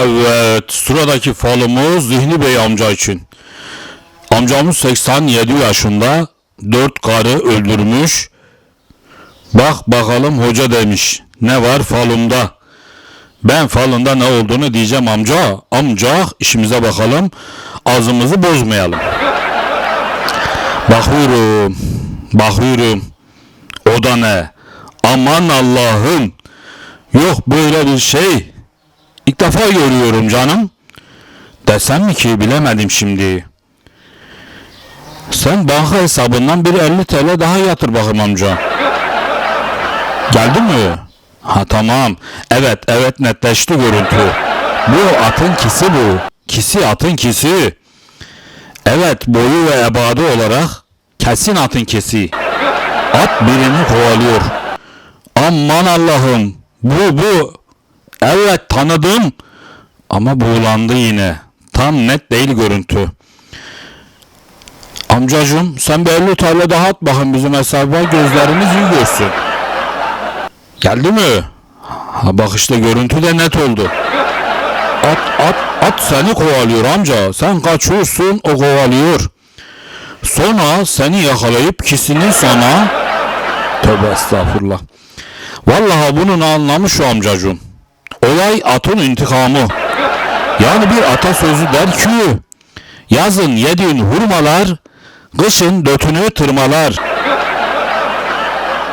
Evet, sıradaki falımız Zihni Bey amca için. Amcamız 87 yaşında, 4 karı öldürmüş. Bak bakalım hoca demiş, ne var falımda? Ben falında ne olduğunu diyeceğim amca. Amca işimize bakalım, ağzımızı bozmayalım. Bakıyorum, bakıyorum. O da ne? Aman Allah'ım. Yok böyle bir şey. Defa görüyorum canım. Desem mi ki bilemedim şimdi. Sen banka hesabından bir 50 TL daha yatır bakayım amca. Geldi mi? Ha tamam. Evet evet netleşti görüntü. Bu atın kisi bu. Kisi atın kisi. Evet boyu ve ebadı olarak kesin atın kesi. At birini kovalıyor. Aman Allah'ım. Bu bu. Evet tanıdım. Ama buğulandı yine. Tam net değil görüntü. Amcacım sen bir 50 TL daha at bakın bizim hesaba gözlerimiz iyi görsün. Geldi mi? Ha bak işte görüntü de net oldu. At at at seni kovalıyor amca. Sen kaçıyorsun o kovalıyor. Sonra seni yakalayıp kisini sana Tövbe estağfurullah. Vallahi bunun anlamı şu amcacığım. Olay atın intikamı. Yani bir atasözü der ki yazın yediğin hurmalar kışın dötünü tırmalar.